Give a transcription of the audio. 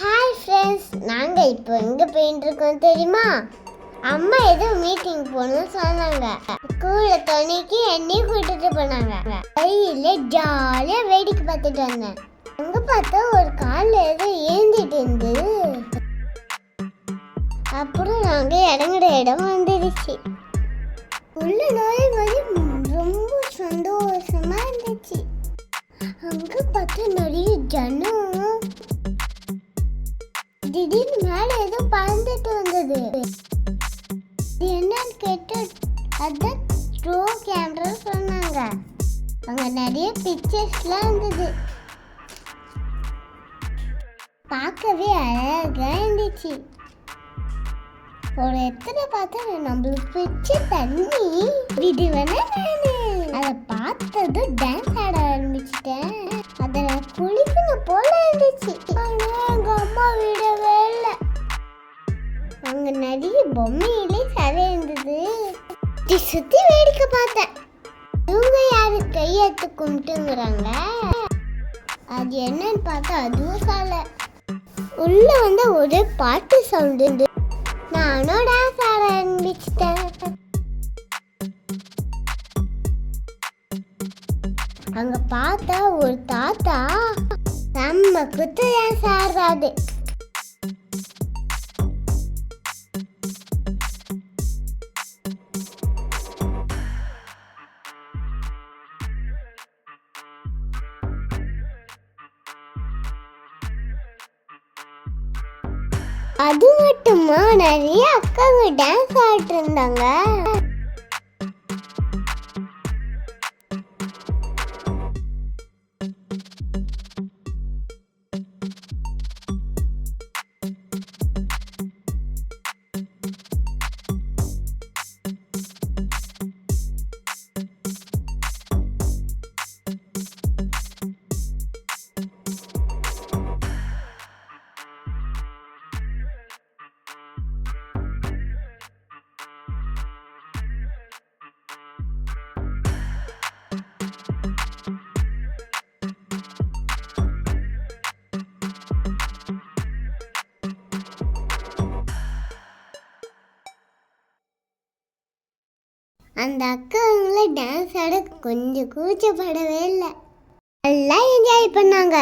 Hi friends நாங்கள் இப்போ எங்கே போயிட்டு இருக்கோம் தெரியுமா? அம்மா ஏதோ மீட்டிங் போகணும்னு சொன்னாங்க. ஸ்கூலில் துணைக்கு என்னையும் கூட்டிட்டு போனாங்க. வழியில் ஜாலியாக வேடிக்கை பார்த்துட்டு வந்தேன். அங்கே பார்த்தா ஒரு காலில் ஏதோ ஏந்திட்டு இருந்தது. அப்புறம் நாங்கள் இறங்குற இடம் வந்துடுச்சு உள்ள நோய் போது ரொம்ப சந்தோஷமா இருந்துச்சு. அங்க பார்த்தா நிறைய ஜனம் திடீர்னு மேலே ஏதோ பறந்துட்டு வந்தது. இது என்னன்னு கேட்டு அதான் ட்ரோ கேமரா சொன்னாங்க. அங்க நிறைய பிக்சர்ஸ்லாம் இருந்தது. பார்க்கவே அழகா இருந்துச்சு. ஒரு இடத்துல பார்த்தா நம்மளுக்கு பிடிச்ச தண்ணி. விடுவேனா நானு அதை பார்த்ததும் டான்ஸ் ஆட ஆரம்பிச்சிட்டேன். அதை நான் குளிக்கணும் போல இருந்துச்சு. அங்க நிறைய பொம்மையிலே சதை இருந்தது. சுத்தி வேடிக்கை பார்த்தேன். இவங்க யாரு? கையெடுத்து கும்பிட்டுங்கிறாங்க. அது என்னன்னு பார்த்தா அதுவும் சாலை. உள்ள வந்து ஒரு பாட்டு சவுண்டு நானும் டான்ஸ் ஆட ஆரம்பிச்சிட்டேன். அங்க பார்த்தா ஒரு தாத்தா நம்ம குத்து டான்ஸ் ஆடுறாரு. அது மட்டுமா? நிறைய அக்காங்க டான்ஸ் ஆடிட்டு இருந்தாங்க. அந்த அக்காங்கள டான்ஸ் ஆட கொஞ்சம் கூச்சப்படவே இல்லை. நல்லா என்ஜாய் பண்ணாங்க.